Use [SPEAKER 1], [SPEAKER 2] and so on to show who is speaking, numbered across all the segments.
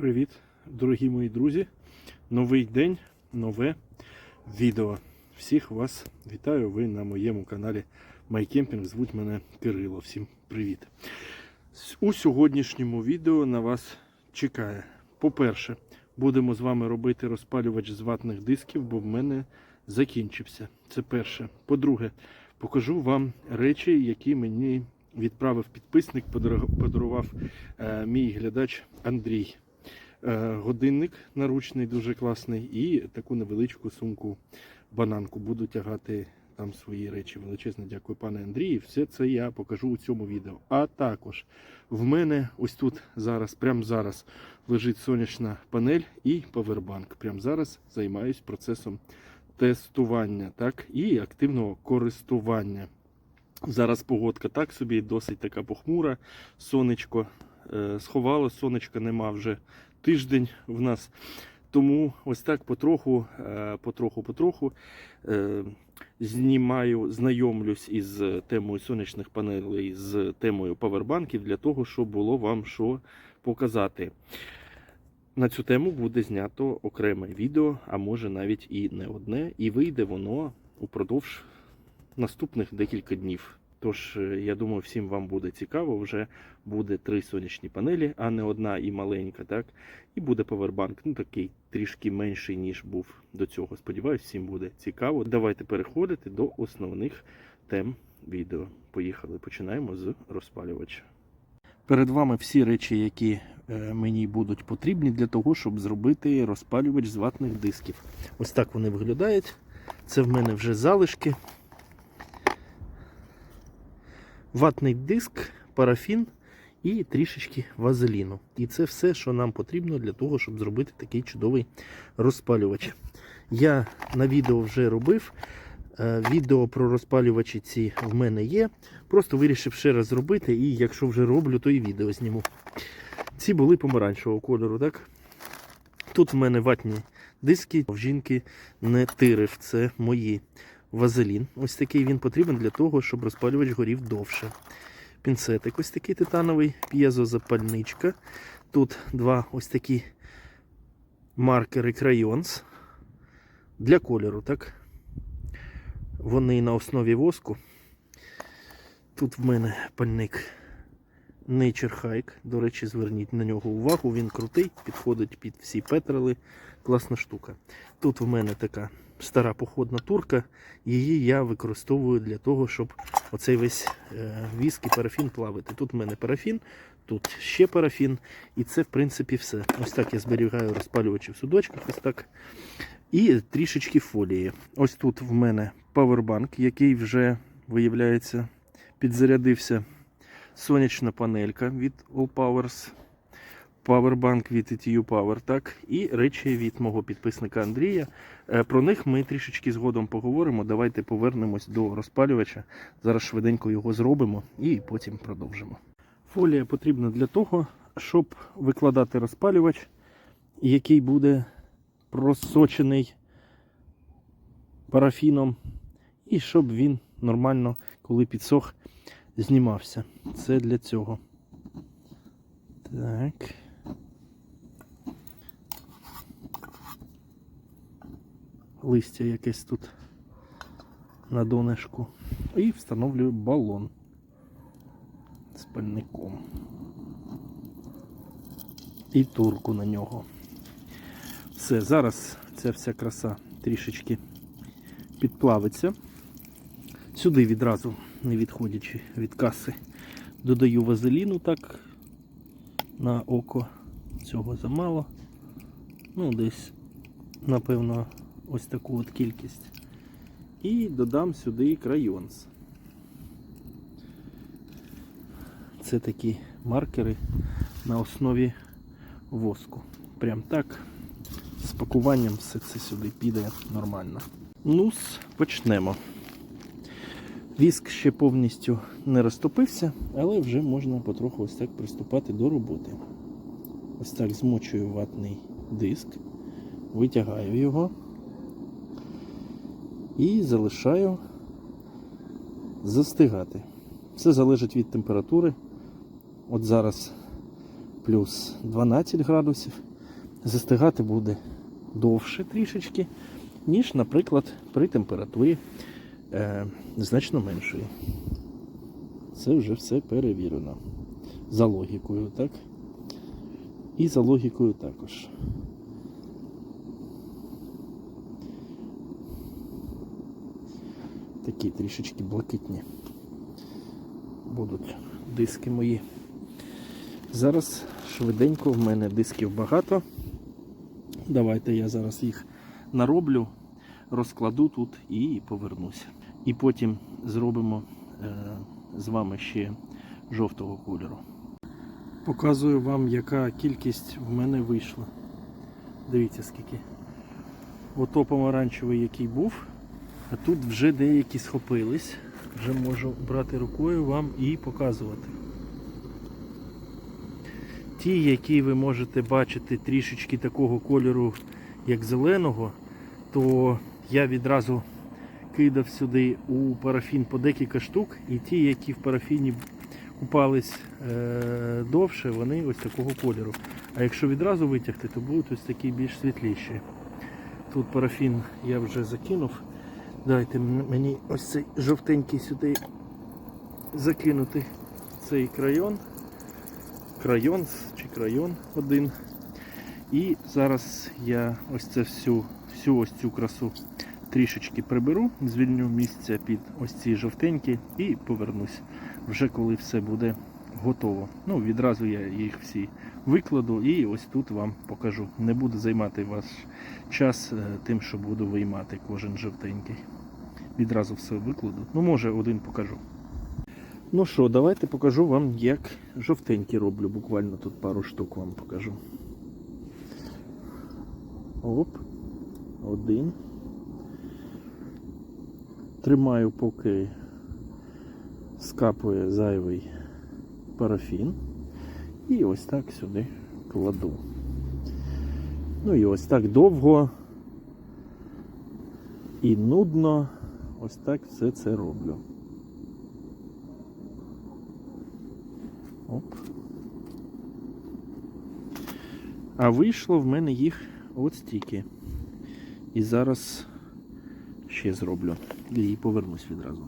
[SPEAKER 1] Привіт, дорогі мої друзі! Новий день, нове відео. Всіх вас вітаю. Ви на моєму каналі MyCamping. Звуть мене Кирило. Всім привіт. У сьогоднішньому відео на вас чекає. По-перше, будемо з вами робити розпалювач з ватних дисків, бо в мене закінчився. Це перше. По-друге, покажу вам речі, які мені відправив підписник, подарував е, мій глядач Андрій. Е, годинник наручний, дуже класний, і таку невеличку сумку бананку. Буду тягати там свої речі. Величезне дякую, пане Андрію. Все це я покажу у цьому відео. А також в мене ось тут зараз, прямо зараз, лежить сонячна панель і павербанк. Прямо зараз займаюсь процесом тестування так, і активного користування. Зараз погодка так собі, досить така похмура. Сонечко е, сховало, сонечка нема вже тиждень в нас. Тому ось так потроху, е, потроху, потроху е, знімаю, знайомлюсь із темою сонячних панелей, з темою павербанків для того, щоб було вам що показати. На цю тему буде знято окреме відео, а може навіть і не одне, і вийде воно упродовж наступних декілька днів. Тож, е, я думаю, всім вам буде цікаво. Вже буде три сонячні панелі, а не одна і маленька, так? І буде павербанк, ну такий трішки менший, ніж був до цього. Сподіваюсь, всім буде цікаво. Давайте переходити до основних тем відео. Поїхали. Починаємо з розпалювача. Перед вами всі речі, які е, мені будуть потрібні для того, щоб зробити розпалювач з ватних дисків. Ось так вони виглядають. Це в мене вже залишки. Ватний диск, парафін і трішечки вазеліну. І це все, що нам потрібно для того, щоб зробити такий чудовий розпалювач. Я на відео вже робив. Е, Відео про розпалювачі ці в мене є. Просто вирішив ще раз зробити, і якщо вже роблю, то і відео зніму. Ці були помаранчевого кольору, так? Тут в мене ватні диски, в жінки не тирив, це мої. Вазелін. Ось такий він потрібен для того, щоб розпалювач горів довше. Пінцетик ось такий титановий, п'єзозапальничка. Тут два ось такі маркери Crayons для кольору, так? Вони на основі воску. Тут в мене пальник Nature Hike. До речі, зверніть на нього увагу. Він крутий, підходить під всі петрели. Класна штука. Тут в мене така стара походна турка. Її я використовую для того, щоб оцей весь е, віск і парафін плавити. Тут в мене парафін, тут ще парафін. І це, в принципі, все. Ось так я зберігаю розпалювачі в судочках. Ось так. І трішечки фолії. Ось тут в мене павербанк, який вже, виявляється, підзарядився. Сонячна панелька від All Powers. Powerbank від ETU Power, так, і речі від мого підписника Андрія. Е, Про них ми трішечки згодом поговоримо. Давайте повернемось до розпалювача. Зараз швиденько його зробимо і потім продовжимо. Фолія потрібна для того, щоб викладати розпалювач, який буде просочений парафіном, і щоб він нормально, коли підсох, знімався. Це для цього. Так. Листя якесь тут на донышку. І встановлюю балон з пальником. І турку на нього. Все, зараз ця вся краса трішечки підплавиться. Сюди відразу, не відходячи від каси, додаю вазеліну так на око. Цього замало. Ну, десь, напевно, ось таку от кількість. І додам сюди крайонс. Це такі маркери на основі воску. Прям так. З пакуванням все це сюди піде нормально. Ну, почнемо. Віск ще повністю не розтопився, але вже можна потроху ось так приступати до роботи. Ось так змочую ватний диск, витягаю його і залишаю застигати. Все залежить від температури. От зараз плюс 12 градусів. застигати буде довше трішечки, ніж, наприклад, при температурі е, значно меншої. Це вже все перевірено. За логікою, так? І за логікою також. Такі трішечки блакитні будуть диски мої. Зараз швиденько в мене дисків багато. Давайте я зараз їх нароблю, розкладу тут і повернуся. І потім зробимо е, з вами ще жовтого кольору. Показую вам, яка кількість в мене вийшла. Дивіться скільки. Ото помаранчевий, який був, а тут вже деякі схопились. Вже можу брати рукою вам і показувати. Ті, які ви можете бачити трішечки такого кольору, як зеленого, то я відразу кидав сюди у парафін по декілька штук, і ті, які в парафіні купались е- довше, вони ось такого кольору. А якщо відразу витягти, то будуть ось такі більш світліші. Тут парафін я вже закинув. Дайте мені ось цей жовтенький сюди закинути цей крайон. Крайон чи крайон один. І зараз я ось це всю, всю ось цю красу трішечки приберу, звільню місце під ось ці жовтенькі і повернусь вже коли все буде готово. Ну, відразу я їх всі викладу і ось тут вам покажу. Не буду займати ваш час е, тим, що буду виймати кожен жовтенький. Відразу все викладу. Ну, може, один покажу. Ну що, давайте покажу вам, як жовтенькі роблю. Буквально тут пару штук вам покажу. Оп. Один. Тримаю, поки скапує зайвий парафін. І ось так сюди кладу. Ну і ось так довго і нудно. Ось так все це роблю. Оп. А вийшло в мене їх от стільки. І зараз ще зроблю. І повернусь відразу.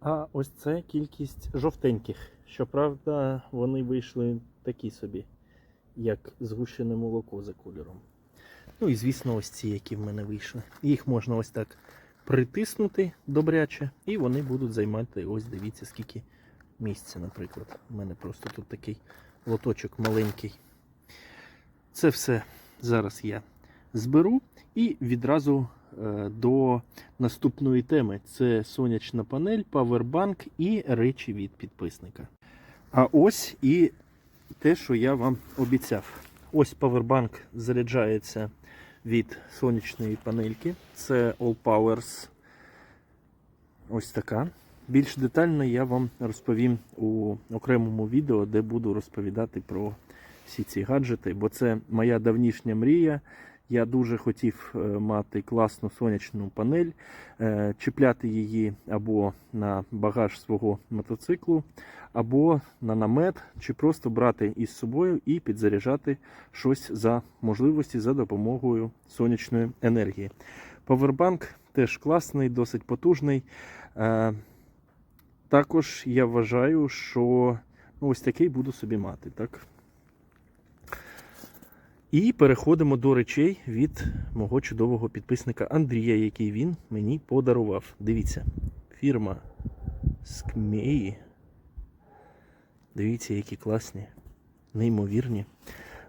[SPEAKER 1] А ось це кількість жовтеньких. Щоправда, вони вийшли такі собі, як згущене молоко за кольором. Ну і звісно, ось ці, які в мене вийшли. Їх можна ось так притиснути добряче, і вони будуть займати, ось дивіться, скільки місця, наприклад. У мене просто тут такий лоточок маленький. Це все зараз я зберу і відразу е, до наступної теми. Це сонячна панель, павербанк і речі від підписника. А ось і те, що я вам обіцяв. Ось павербанк заряджається від сонячної панельки. Це All Powers. Ось така. Більш детально я вам розповім у окремому відео, де буду розповідати про всі ці гаджети, бо це моя давнішня мрія. Я дуже хотів е, мати класну сонячну панель, е, чіпляти її або на багаж свого мотоциклу, або на намет, чи просто брати із собою і підзаряджати щось за можливості за допомогою сонячної енергії. Павербанк теж класний, досить потужний. Е, Також я вважаю, що ну, ось такий буду собі мати. так. І переходимо до речей від мого чудового підписника Андрія, який він мені подарував. Дивіться, фірма Скмеї. Дивіться, які класні, неймовірні.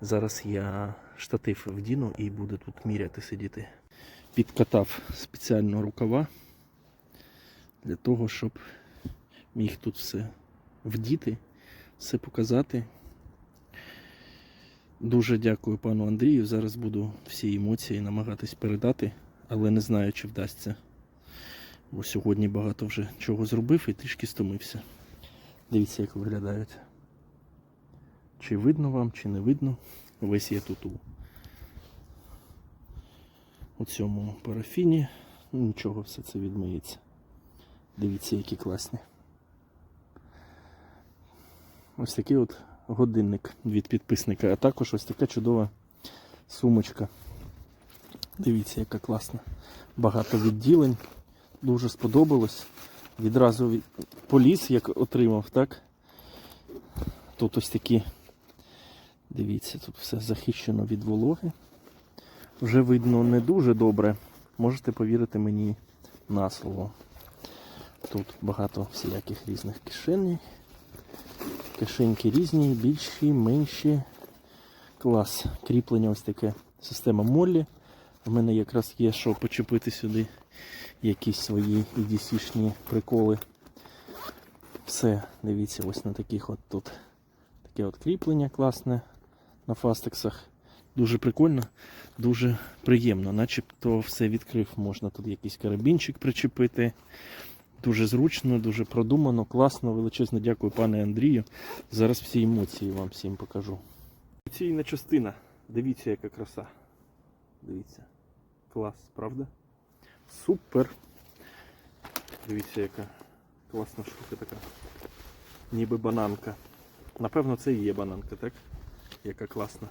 [SPEAKER 1] Зараз я штатив вдіну і буду тут міряти сидіти. Підкатав спеціально рукава для того, щоб міг тут все вдіти, все показати. Дуже дякую пану Андрію. Зараз буду всі емоції намагатись передати, але не знаю, чи вдасться. Бо сьогодні багато вже чого зробив і трішки стомився. Дивіться, як виглядають. Чи видно вам, чи не видно. Весь я тут у, у цьому парафіні. Ну, Нічого, все це відмиється. Дивіться, які класні. Ось такий от годинник від підписника, а також ось така чудова Сумочка. Дивіться, яка класна. Багато відділень. Дуже сподобалось. Відразу від... поліз, як отримав, так? Тут ось такі. Дивіться, тут все захищено від вологи. Вже видно не дуже добре. Можете повірити мені на слово. Тут багато всіляких різних кишень. Кишеньки різні, більші, менші. Клас. Кріплення ось таке. Система Моллі. У мене якраз є що почепити сюди якісь свої EDC-шні приколи. Все, дивіться, ось на таких от тут таке от кріплення класне на фастексах. Дуже прикольно, дуже приємно. Начебто все відкрив. Можна тут якийсь карабінчик причепити. Дуже зручно, дуже продумано, класно. Величезно дякую, пане Андрію. Зараз всі емоції вам всім покажу. Ційна частина. Дивіться, яка краса. Дивіться. Клас, правда? Супер. Дивіться, яка класна штука така. Ніби бананка. Напевно, це і є бананка, так? Яка класна.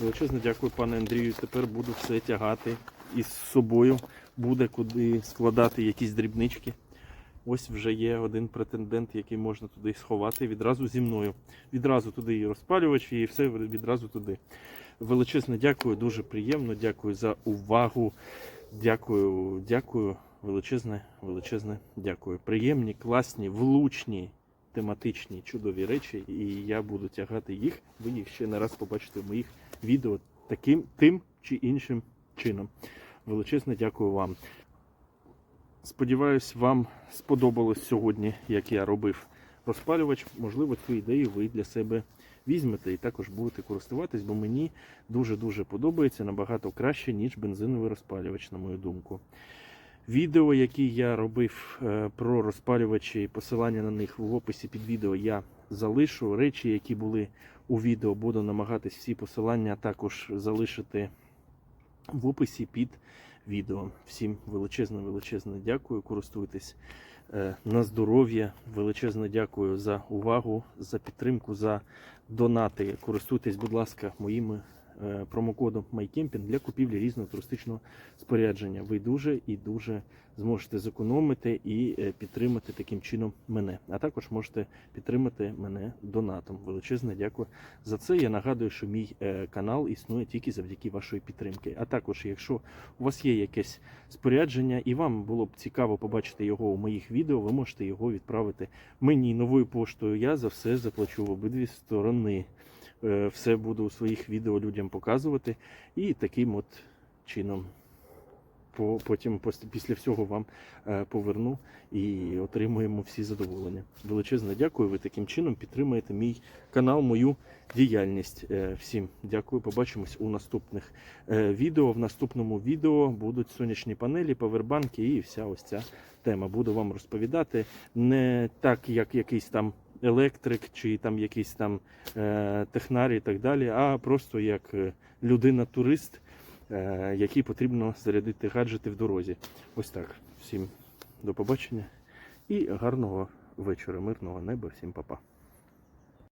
[SPEAKER 1] Величезно дякую, пане Андрію. Тепер буду все тягати із собою. Буде куди складати якісь дрібнички. Ось вже є один претендент, який можна туди сховати відразу зі мною. Відразу туди і розпалювач, і все відразу туди. Величезно дякую, дуже приємно. Дякую за увагу. Дякую, дякую. Величезне, величезне дякую. Приємні, класні, влучні, тематичні, чудові речі. І я буду тягати їх. Ви їх ще не раз побачите в моїх відео таким тим чи іншим чином. Величезне дякую вам. Сподіваюсь, вам сподобалось сьогодні, як я робив розпалювач. Можливо, цю ідею ви для себе візьмете і також будете користуватись, бо мені дуже-дуже подобається набагато краще, ніж бензиновий розпалювач, на мою думку. Відео, які я робив е, про розпалювачі, посилання на них в описі під відео я залишу. Речі, які були у відео, буду намагатись всі посилання також залишити в описі під відео. Всім величезне, величезне дякую. Користуйтесь е, на здоров'я. Величезне дякую за увагу, за підтримку, за донати. Користуйтесь, будь ласка, моїми промокодом MyCamping для купівлі різного туристичного спорядження. Ви дуже і дуже зможете зекономити і е, підтримати таким чином мене. А також можете підтримати мене донатом. Величезне дякую за це. Я нагадую, що мій е, канал існує тільки завдяки вашої підтримки. А також, якщо у вас є якесь спорядження і вам було б цікаво побачити його у моїх відео, ви можете його відправити мені новою поштою. Я за все заплачу в обидві сторони. Е, Все буду у своїх відео людям показувати і таким от чином. Потім після всього вам е, поверну і отримуємо всі задоволення. Величезне дякую. Ви таким чином підтримуєте мій канал, мою діяльність. Е, Всім дякую. Побачимось у наступних відео. В наступному відео будуть сонячні панелі, павербанки і вся ось ця тема. Буду вам розповідати не так, як якийсь там електрик чи там якийсь там е, технар і так далі, а просто як е, людина-турист, е, якій потрібно зарядити гаджети в дорозі. Ось так. Всім до побачення і гарного вечора, мирного неба, всім па-па.